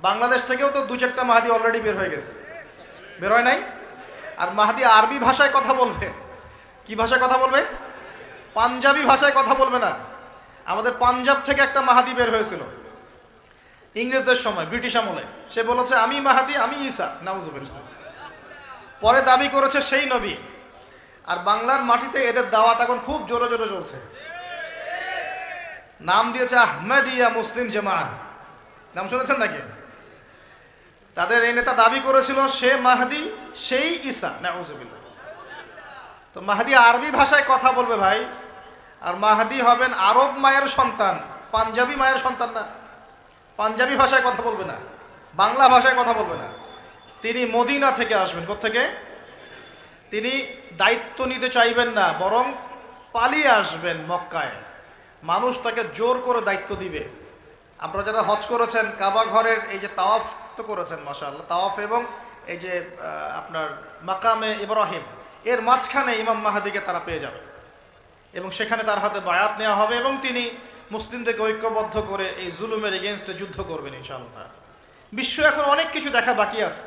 বাংলাদেশ থেকেও তো দু চারটা মাহাদি অলরেডি বের হয়ে গেছে। বের হয় নাই? আর মাহাদি আরবি ভাষায় কথা বলবে। কি ভাষায় কথা বলবে? পাঞ্জাবি ভাষায় কথা বলবে না। আমাদের পাঞ্জাব থেকে একটা মাহাদি বের হয়েছিল। ইংরেজদের সময়, ব্রিটিশ আমলে। সে বলেছে, আমি মাহাদি, আমি ঈসা। নাউজুবিল্লাহ। পরে দাবি করেছে সেই নবী। আর বাংলার মাটিতে এদের দাওয়াত এখন খুব জোরে জোরে চলছে। নাম দিয়েছে আহমেদিয়া মুসলিম জামা নাম শুনেছেন নাকি? তাদের এই নেতা দাবি করেছিল, সে মাহাদি, সেই ঈসা নাউজুবিল্লাহ তো মাহাদি আরবি ভাষায় কথা বলবে ভাই, আর মাহাদি হবেন আরব মায়ের সন্তান, পাঞ্জাবি মায়ের সন্তান না। পাঞ্জাবি ভাষায় কথা বলবে না, বাংলা ভাষায় কথা বলবে না। তিনি মদিনা থেকে আসবেন থেকে তিনি দায়িত্ব নিতে চাইবেন না, বরং পালিয়ে আসবেন মক্কায়। মানুষ তাকে জোর করে দায়িত্ব দিবে। আপনারা যারা হজ করেছেন, কাবা ঘরের এই যে তাওয়াফ তো করেছেন, মাশাআল্লাহ। তাওয়াফ এবং এই যে আপনার মাকামে ইব্রাহিম, এর মাঝখানে ইমাম মাহাদিকে তারা পেয়ে যাবে। এবং সেখানে তার হাতে বায়াত নেওয়া হবে এবং তিনি মুসলিমদেরকে ঐক্যবদ্ধ করে এই জুলুমের এগেনস্টে যুদ্ধ করবেন, ইনশাআল্লাহ। বিশ্ব এখন অনেক কিছু দেখা বাকি আছে।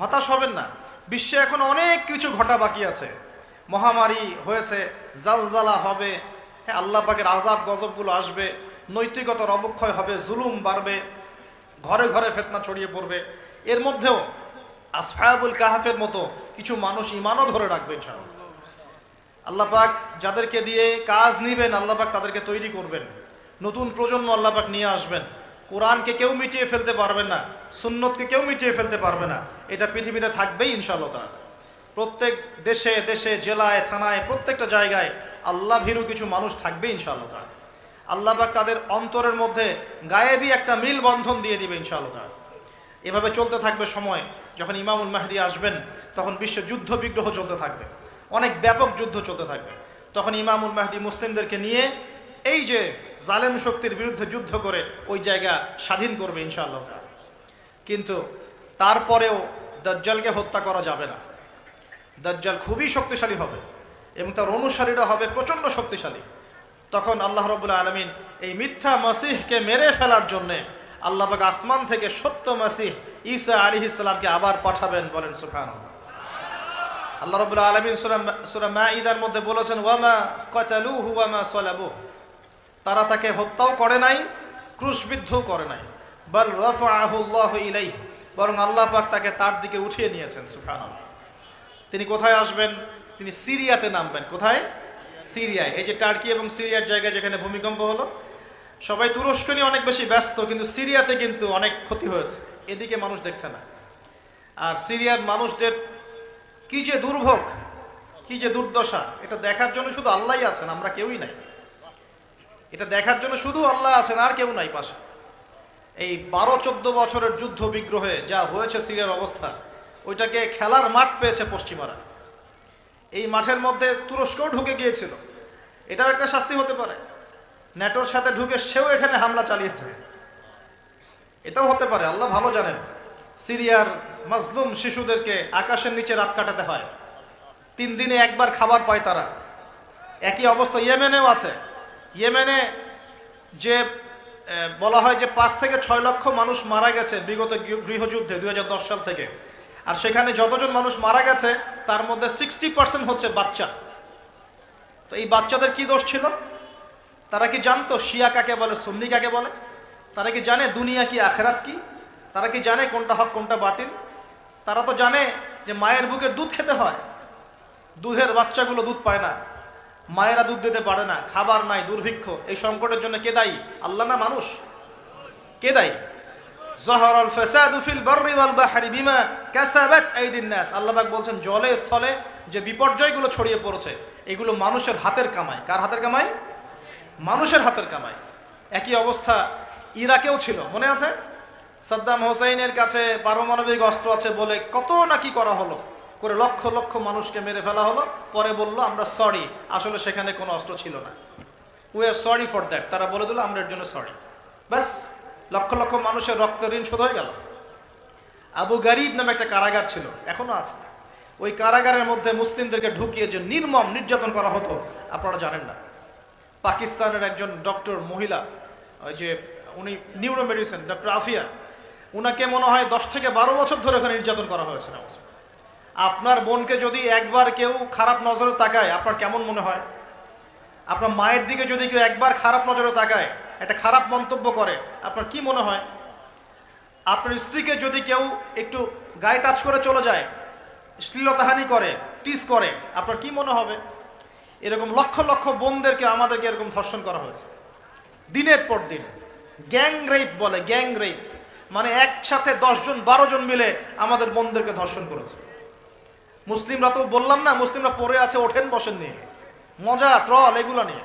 হতাশ হবেন না। বিশ্বে এখন অনেক কিছু ঘটা বাকি আছে। মহামারী হয়েছে, জালজালা হবে হ্যাঁ আল্লাহ পাকের আজাব গজবগুলো আসবে, নৈতিকতার অবক্ষয় হবে, জুলুম বাড়বে। ঘরে ঘরে ফেতনা ছড়িয়ে পড়বে। এর মধ্যেও আসফায়াবুল কাহাফের মতো কিছু মানুষ ইমানও ধরে রাখবে ইনশাআল্লাহ। আল্লাহ পাক যাদেরকে দিয়ে কাজ নিবেন, আল্লাহ পাক তাদেরকে তৈরি করবেন। নতুন প্রজন্ম আল্লাহ পাক নিয়ে আসবেন। কোরআনকে কেউ মিটিয়ে ফেলতে পারবে না, সুন্নতকে কেউ মিটিয়ে ফেলতে পারবে না। এটা পৃথিবীতে থাকবেই ইনশাআল্লাহ প্রত্যেক দেশে দেশে, জেলায়, থানায়, প্রত্যেকটা জায়গায় আল্লাহ ভীরু কিছু মানুষ থাকবে ইনশাআল্লাহ আল্লাহ পাক তাদের অন্তরের মধ্যে গায়েবী একটা মিল বন্ধন দিয়ে দিবে ইনশাআল্লাহ এভাবে চলতে থাকবে সময়, যখন ইমামুল মাহদি আসবেন, তখন বিশ্ব যুদ্ধ বিগ্রহ চলতে থাকবে। অনেক ব্যাপক যুদ্ধ চলতে থাকবে। তখন ইমামুল মাহদি মুসলিমদেরকে নিয়ে এই যে জালেম শক্তির বিরুদ্ধে যুদ্ধ করে ওই জায়গা স্বাধীন করবে ইনশাআল্লাহ। কিন্তু তারপরেও দাজ্জালকে হত্যা করা যাবে না। দাজ্জাল খুবই শক্তিশালী হবে এবং তার অনুসারীরা হবে প্রচণ্ড শক্তিশালী। তখন আল্লাহ রবুল্লা আলমিন এই মিথ্যা মাসিহকে মেরে ফেলার জন্যে আল্লাহবাক আসমান থেকে সত্য মাসিহ ঈসা আলী ইসলামকে আবার পাঠাবেন বলেন সুফান আল্লাহ রবুল্লা আলমিন ইদার মধ্যে বলেছেন, ওয়ামা কচালু হুয়ামা সলাবু তারা তাকে হত্যাও করে নাই, ক্রুশবিদ্ধও করে নাই। বল ইলাই বরং আল্লাহ পাক তাকে তার দিকে উঠিয়ে নিয়েছেন সুফান তিনি কোথায় আসবেন? তিনি সিরিয়াতে নামবেন। কোথায়? সিরিয়ায়, এই যে টার্কি এবং সিরিয়ার জায়গায় যেখানে ভূমিকম্প হলো, সবাই তুরস্ক নিয়ে অনেক বেশি ব্যস্ত, কিন্তু সিরিয়াতে কিন্তু অনেক ক্ষতি হয়েছে। এদিকে মানুষ দেখছে না। আর সিরিয়ার মানুষদের কি যে দুর্ভোগ, কি যে দুর্দশা, এটা দেখার জন্য শুধু আল্লাহই আছেন, আমরা কেউই নাই। এটা দেখার জন্য শুধু আল্লাহ আছেন, আর কেউ নাই পাশে। এই বারো চোদ্দ বছরের যুদ্ধ বিগ্রহে যা হয়েছে সিরিয়ার অবস্থা, ওইটাকে খেলার মাঠ পেয়েছে পশ্চিমারা। এই মাঠের মধ্যে তুরস্কও ঢুকে গিয়েছিল। এটাও একটা শাস্তি হতে পারে। ন্যাটোর সাথে ঢুকে সেও এখানে হামলা চালিয়েছে। এটাও হতে পারে, আল্লাহ ভালো জানেন। সিরিয়ার মাজলুম শিশুদেরকে আকাশের নিচে রাত কাটাতে হয়। তিন দিনে একবার খাবার পায় তারা। একই অবস্থা ইয়েমেনেও আছে। ইয়েমেনে যে বলা হয় যে পাঁচ থেকে ছয় লক্ষ মানুষ মারা গেছে বিগত গৃহযুদ্ধে দুই হাজার দশ সাল থেকে। আর সেখানে যতজন মানুষ মারা গেছে, তার মধ্যে সিক্সটি পার্সেন্ট হচ্ছে বাচ্চা। তো এই বাচ্চাদের কি দোষ ছিল? তারা কি জানতো শিয়া কাকে বলে, সুন্নি কাকে বলে? তারা কি জানে দুনিয়া কি, আখেরাত কি? তারা কি জানে কোনটা হক, কোনটা বাতিল? তারা তো জানে যে মায়ের বুকের দুধ খেতে হয়। দুধের বাচ্চাগুলো দুধ পায় না। মায়েরা দুধ দিতে পারে না, খাবার নাই, দুর্ভিক্ষ। এই সংকটের জন্য কে দায়ী? আল্লাহ না মানুষ? কে দায়ী? জহরল ফাসাদু ফিল বাররি ওয়াল বাহরি বিমা কাসাবাত আইদিন নাস। আল্লাহ পাক বলছেন, জলে, স্থলে যে বিপর্যয়গুলো ছড়িয়ে পড়েছে, এগুলো মানুষের হাতের কামাই। কার হাতের কামাই? মানুষের হাতের কামাই। একই অবস্থা ইরাকেও ছিল, মনে আছে? সাদ্দাম হোসেইনের কাছে পারমাণবিক অস্ত্র আছে বলে কত নাকি করা হলো? করে লক্ষ লক্ষ মানুষকে মেরে ফেলা হলো। পরে বলল, আমরা সরি আসলে সেখানে কোনো অস্ত্র ছিল না। We are sorry for that তারা বলে দিল, আমরা এর জন্য সরি ব্যাস। লক্ষ লক্ষ মানুষের রক্ত ঋণ শোধ হয়ে গেল। আবু গরিব নামে একটা কারাগার ছিল, এখনও আছে। ওই কারাগারের মধ্যে মুসলিমদেরকে ঢুকিয়ে যে নির্মম নির্যাতন করা হতো, আপনারা জানেন না। পাকিস্তানের একজন ডক্টর মহিলা, ওই যে উনি নিউরো মেডিসিন ডক্টর আফিয়া, উনাকে মনে হয় দশ থেকে বারো বছর ধরে ওখানে নির্যাতন করা হয়েছে আপনার বোনকে যদি একবার কেউ খারাপ নজরে তাকায়, আপনার কেমন মনে হয়? আপনার মায়ের দিকে যদি কেউ একবার খারাপ নজরে তাকায় একটা খারাপ মন্তব্য করে। আপনার কি মনে হয়? আপনার স্ত্রীকে যদি কেউ একটু গায়ে টাচ করে চলে যায়, শ্লীলতাহানি করে টিস করে, আপনার কি মনে হবে? এরকম লক্ষ লক্ষ বোনদেরকে আমাদেরকে এরকম ধর্ষণ করা হয়েছে। দিনের পর দিন। গ্যাং রেপ বলে, গ্যাং রেপ। মানে একসাথে দশজন বারো জন মিলে আমাদের বোনদেরকে ধর্ষণ করেছে। মুসলিমরা তো বললাম না, মুসলিমরা পড়ে আছে, ওঠেন বসেন নিয়ে মজা, ট্রল, এগুলো নিয়ে।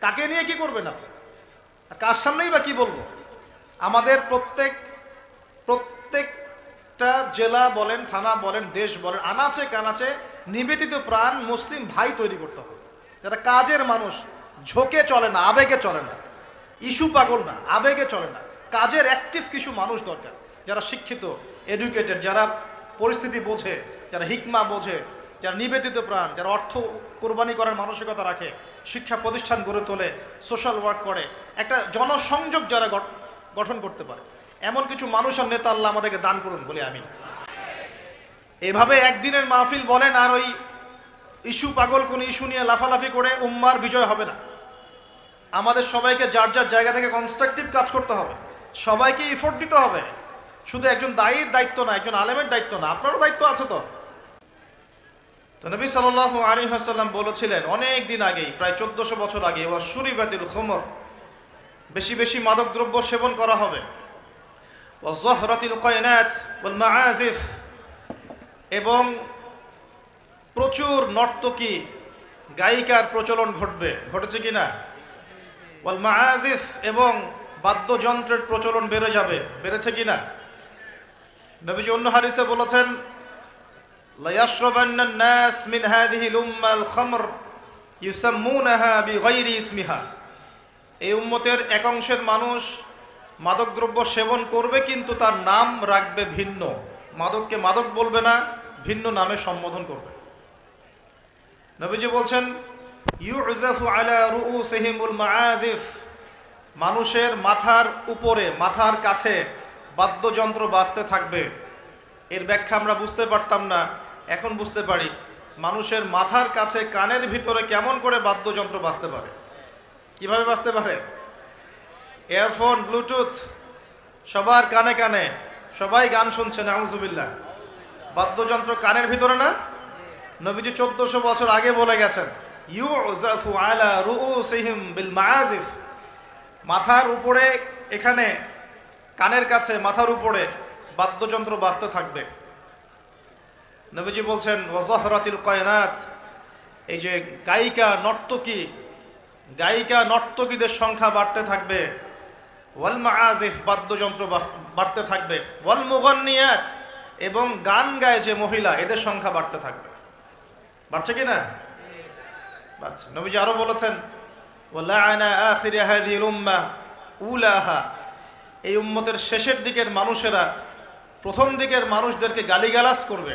কাকে নিয়ে কি করবেন আপনি? কার সামনেই বা কি বলব? আমাদের প্রত্যেক, প্রত্যেকটা জেলা বলেন, থানা বলেন, দেশ বলেন, আনাচে কানাচে নিবেদিত প্রাণ মুসলিম ভাই তৈরি করতে হবে। যারা কাজের মানুষ, ঝোঁকে চলে না, আবেগে চলে না, ইস্যু পাগল না, আবেগে চলে না, কাজের অ্যাক্টিভ কিছু মানুষ দরকার। যারা শিক্ষিত এডুকেটেড যারা পরিস্থিতি বোঝে, যারা হিকমা বোঝে যারা নিবেদিত প্রাণ, যারা অর্থ কোরবানি করার মানসিকতা রাখে, শিক্ষা প্রতিষ্ঠান গড়ে তোলে সোশ্যাল ওয়ার্ক করে, একটা জনসংযোগ যারা গঠ- গঠন করতে পারে। এমন কিছু মানুষ আর নেতা আল্লাহ আমাদেরকে দান করুন বলে আমি। এভাবে একদিনের মাহফিল বলেন আর ওই ইস্যু পাগল কোন ইস্যু নিয়ে লাফালাফি করে উম্মার বিজয় হবে না। আমাদের সবাইকে যার যার জায়গা থেকে কনস্ট্রাকটিভ কাজ করতে হবে। সবাইকে ইফোর্ট দিতে হবে। শুধু একজন দায়ীর দায়িত্ব না, একজন আলেমের দায়িত্ব না, আপনারও দায়িত্ব আছে তো। তো নবী সাল আলী হাসাল্লাম বলেছিলেন, অনেক দিন আগেই, প্রায় চোদ্দশো বছর আগে ও সুরিবাতিল খোমর, বেশি বেশি মাদক দ্রব্য সেবন করা হবে। ও জহরাতিল বল মাআজিফ এবং প্রচুর নর্তকী, গায়িকার প্রচলন ঘটবে। ঘটেছে কি না? ওয়াল মাআজিফ এবং বাদ্যযন্ত্রের প্রচলন বেড়ে যাবে। বেড়েছে কি না? নবীজি অন্য হারিসে বলেছেন লায়াশরাবান্না الناس من هذه الامه الخمر يسمونها بغير اسمها এই উম্মতের এক অংশের মানুষ মাদকদ্রব্য সেবন করবে কিন্তু তার নাম রাখবে ভিন্ন মাদককে মাদক বলবে না ভিন্ন নামে সম্বোধন করবে নবীজি বলছেন ইউজাফু আলা রুউসিহিমুল মাআজিফ মানুষের মাথার উপরে মাথার কাছে বাদ্যযন্ত্র বাজতে থাকবে এর ব্যাখ্যা আমরা বুঝতে পারতাম না এখন বুঝতে পারি মানুষের মাথার কাছে কানের ভিতরে কেমন করে বাদ্যযন্ত্র বাঁচতে পারে। কীভাবে বাঁচতে পারে? এয়ারফোন, ব্লুটুথ, সবার কানে কানে, সবাই গান শুনছে নাউজুবিল্লাহ। বাদ্যযন্ত্র কানের ভিতরে না? নবীজি চোদ্দশো বছর আগে বলে গেছেন রুউসিহিম বিল মাথার উপরে, এখানে, কানের কাছে, মাথার উপরে বাদ্যযন্ত্র বাজতে থাকবে। নবীজি বলছেন ওয়াজহরাতিল কয়নাত এই যে গায়িকা নর্তকী, গায়িকা নর্তকীদের সংখ্যা বাড়তে থাকবে, ওয়াল মাআজিফ বাদ্যযন্ত্র বাড়তে থাকবে, ওয়াল এবং গান গায় যে মহিলা, এদের সংখ্যা বাড়তে থাকবে। বাড়ছে কি না? বাড়ছে। নবীজি আরও বলেছেন ওয়ালাআনা আখির হাদিহিল উম্মাহ উলাহা এই উম্মতের শেষের দিকের মানুষেরা প্রথম দিকের মানুষদেরকে গালিগালাজ করবে।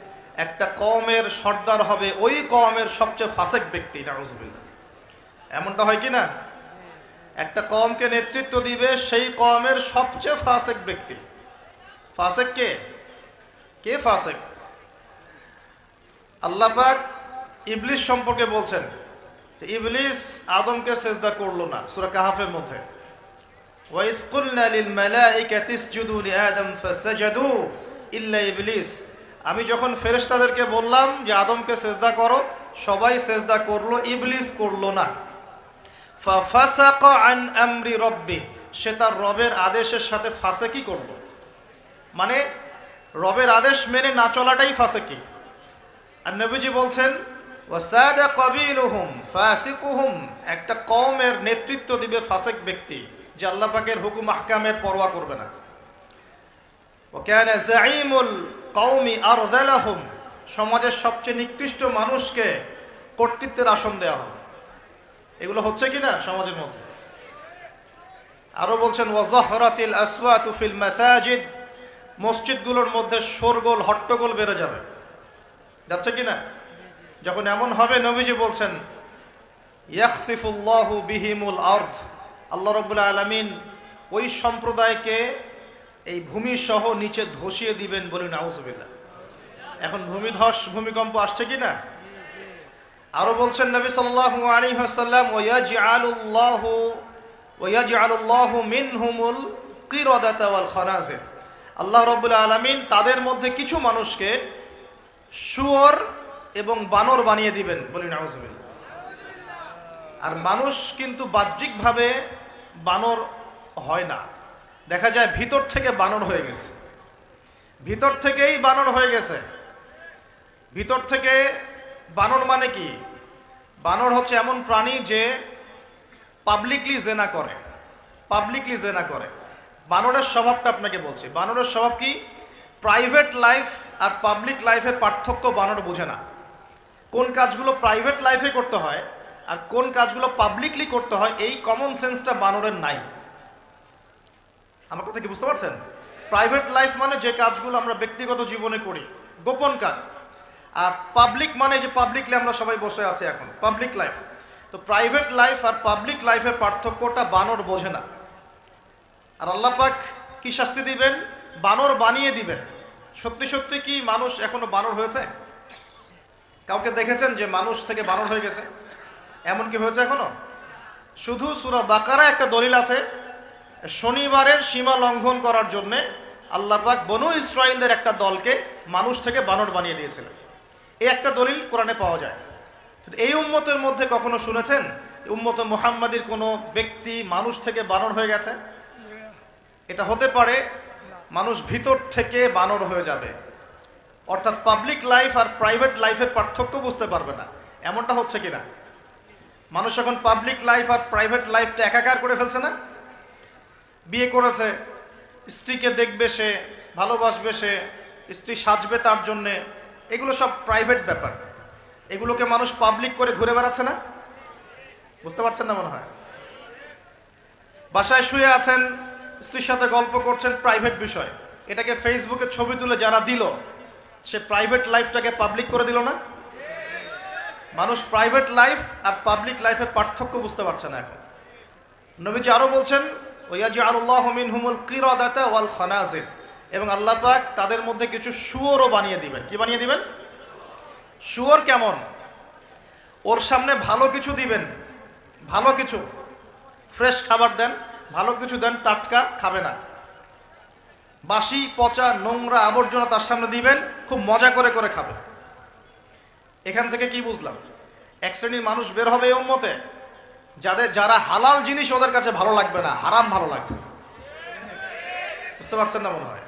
একটা কমের সর্দার হবে, ওই কমের সবচেয়ে ফাসেক ব্যক্তি এমনটা হয় কি না একটা কমকে নেতৃত্ব দিবে, সেই কমের সবচেয়ে ফাসেক ব্যক্তি। ফাসেক কে? কে ফাসেক? আল্লাপাক ইবলিশ সম্পর্কে বলছেন ইবলিস আদমকে সেজদা করল না, সুরা কাহাফের মধ্যে। ওয়াইস কুলনা লিল মালাইকাতিসজুদু লিআদম ফাসাজাদু ইল্লা ইবলিস। আমি যখন ফেরেশতাদেরকে বললাম যে, আদমকে সেজদা করো, সবাই সেজদা করল, ইবলিস করল না। আন সে তার রবের আদেশের সাথে ফাঁসে কি করল। মানে রবের আদেশ মেনে না চলাটাই ফাঁসে কি আর নবীজি বলছেন একটা কওমের নেতৃত্ব দিবে ফাসিক ব্যক্তি, যে আল্লাহ পাকের হুকুম, আহকামের পরোয়া করবে না। কওমি আরযালাহুম সমাজের সবচেয়ে নিকৃষ্ট মানুষকে কর্তৃত্বের আসন দেওয়া হবে। এগুলো হচ্ছে কি না সমাজের মধ্যে? আরও বলছেন ওয়াজাহরাতিল আসওয়াতু ফিল মাসাজিদ, মসজিদগুলোর মধ্যে শোরগোল, হট্টগোল বেড়ে যাবে। যাচ্ছে কি না যখন এমন হবে, নবীজি বলছেন ইয়াকসিফুল্লাহু বিহিমুল আর্থ আল্লাহ রব্বুল আলমিন ওই সম্প্রদায়কে এই ভূমি সহ নিচে ধসিয়ে দিবেন বলে নাউজবিল্লা এখন ভূমিধস, ভূমিকম্প আসছে কি না আরও বলছেন নবী খানাজির। আল্লাহ রাব্বুল আলামিন তাদের মধ্যে কিছু মানুষকে শুয়োর এবং বানর বানিয়ে দিবেন বলি নাউজুবিল্লাহ। আর মানুষ কিন্তু বাহ্যিকভাবে বানর হয় না। দেখা যায় ভিতর থেকে বানর হয়ে গেছে। ভিতর থেকেই বানর হয়ে গেছে। ভিতর থেকে বানর মানে কি? বানর হচ্ছে এমন প্রাণী যে পাবলিকলি জেনা করে। পাবলিকলি জেনা করে। বানরের স্বভাবটা আপনাকে বলছি। বানরের স্বভাব কি? প্রাইভেট লাইফ আর পাবলিক লাইফের পার্থক্য বানর বোঝে না। কোন কাজগুলো প্রাইভেট লাইফে করতে হয় আর কোন কাজগুলো পাবলিকলি করতে হয়, এই কমন সেন্সটা বানরের নাই। আমার কথা কি বুঝতে পারছেন? প্রাইভেট লাইফ মানে যে কাজগুলো আমরা ব্যক্তিগত জীবনে করি, গোপন কাজ। আর পাবলিক মানে যে পাবলিকলি আমরা সবাই বসে আছি এখন পাবলিক লাইফ তো প্রাইভেট লাইফ আর পাবলিক লাইফের পার্থক্যটা বানর বোঝে না। আর আল্লাহ পাক কি শাস্তি দিবেন? বানর বানিয়ে দিবেন। সত্যি সত্যি কি মানুষ এখনও বানর হয়েছে? কাউকে দেখেছেন যে মানুষ থেকে বানর হয়ে গেছে? এমন কি হয়েছে এখনও? শুধু সুরা বাকারা একটা দলিল আছে শনিবারের সীমা লঙ্ঘন করার জন্যে আল্লাহ পাক বনু ইসরায়েলদের একটা দলকে মানুষ থেকে বানর বানিয়ে দিয়েছিলেন। এই একটা দলিল কোরআনে পাওয়া যায়। এই উম্মতের মধ্যে কখনো শুনেছেন? উম্মত মুহাম্মাদির কোনো ব্যক্তি মানুষ থেকে বানর হয়ে গেছে? এটা হতে পারে মানুষ ভিতর থেকে বানর হয়ে যাবে। অর্থাৎ পাবলিক লাইফ আর প্রাইভেট লাইফের পার্থক্য বুঝতে পারবে না। এমনটা হচ্ছে কিনা? মানুষ এখন পাবলিক লাইফ আর প্রাইভেট লাইফটা একাকার করে ফেলছে না? বিয়ে করেছে, স্ত্রীকে দেখবে সে, ভালোবাসবে সে, স্ত্রী সাজবে তার জন্যে, এগুলো সব প্রাইভেট ব্যাপার। এগুলোকে মানুষ পাবলিক করে ঘুরে বেড়াচ্ছে না? বুঝতে পারছেন না মনে হয়? বাসায় শুয়ে আছেন, স্ত্রীর সাথে গল্প করছেন প্রাইভেট বিষয়। এটাকে ফেসবুকে ছবি তুলে যারা দিল, সে প্রাইভেট লাইফটাকে পাবলিক করে দিল না? মানুষ প্রাইভেট লাইফ আর পাবলিক লাইফের পার্থক্য বুঝতে পারছে না এখন। নবীজি আরও বলছেন মিনহুমুল কিরাদাতা ওয়াল খানাজির। এবং আল্লাহ পাক তাদের মধ্যে কিছু শুয়োরও বানিয়ে দিবেন। কি বানিয়ে দিবেন? শুয়োর কেমন? ওর সামনে ভালো কিছু দিবেন। ভালো কিছু। ফ্রেশ খাবার দেন। ভালো কিছু দেন, টাটকা খাবে না। বাসি, পচা, নোংরা আবর্জনা তার সামনে দিবেন, খুব মজা করে করে খাবে এখান থেকে কি বুঝলাম? এক শ্রেণির মানুষ বের হবে এই উম্মতে। যাদের যারা হালাল জিনিস ওদের কাছে ভালো লাগবে না, হারাম ভালো লাগবে। বুঝতে পারছেন না মনে হয়?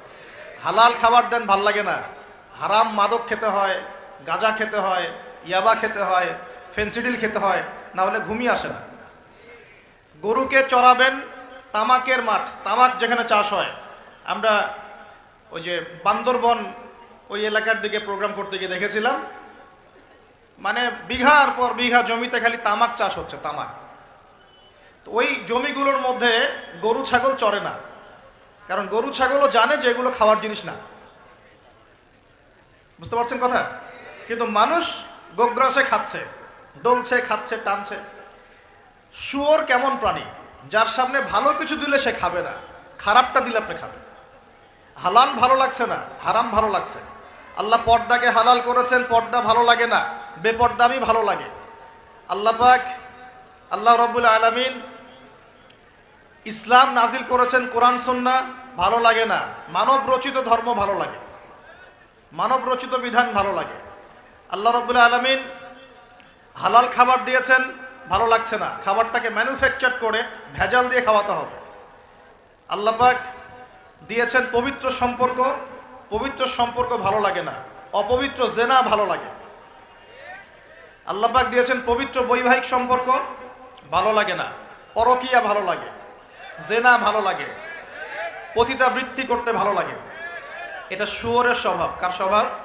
হালাল খাবার দেন ভালো লাগে না। হারাম মাদক খেতে হয়, গাঁজা খেতে হয়, ইয়াবা খেতে হয়, ফেন্সিডিল খেতে হয়, না হলে ঘুমিয়ে আসে না। গরুকে চড়াবেন তামাকের মাঠ, তামাক যেখানে চাষ হয়। আমরা ওই যে বান্দরবন ওই এলাকার দিকে প্রোগ্রাম করতে গিয়ে দেখেছিলাম। মানে বিঘার পর বিঘা জমিতে খালি তামাক চাষ হচ্ছে, তামাক। ওই জমিগুলোর মধ্যে গরু, ছাগল চড়ে না। কারণ গরু, ছাগলও জানে যে এগুলো খাওয়ার জিনিস না। বুঝতে পারছেন কথা? কিন্তু মানুষ গোগ্রাসে খাচ্ছে, ডলছে, খাচ্ছে, টানছে। শুয়োর কেমন প্রাণী? যার সামনে ভালো কিছু দিলে সে খাবে না। খারাপটা দিলে আপনি খাবেন। হালাল ভালো লাগছে না, হারাম ভালো লাগছে। আল্লাহ পর্দাকে হালাল করেছেন, পর্দা ভালো লাগে না, বেপর্দামি ভালো লাগে। আল্লাহ পাক, আল্লাহ রব্বুল আলমিন ইসলাম নাজিল করেছেন কোরআন, সন্না, ভালো লাগে না। মানব রচিত ধর্ম ভালো লাগে। মানব রচিত বিধান ভালো লাগে। আল্লাহ রবুল্লা আলমিন হালাল খাবার দিয়েছেন, ভালো লাগছে না। খাবারটাকে ম্যানুফ্যাকচার করে ভেজাল দিয়ে খাওয়াতে হবে। আল্লাহ পাক দিয়েছেন পবিত্র সম্পর্ক। পবিত্র সম্পর্ক ভালো লাগে না। অপবিত্র জেনা ভালো লাগে। আল্লাহ পাক দিয়েছেন পবিত্র বৈবাহিক সম্পর্ক, ভালো লাগে না। পরকিয়া ভালো লাগে। জেনা ভালো লাগে পতিতাবৃত্তি করতে ভালো লাগে। এটা শুয়োরের স্বভাব। কার স্বভাব?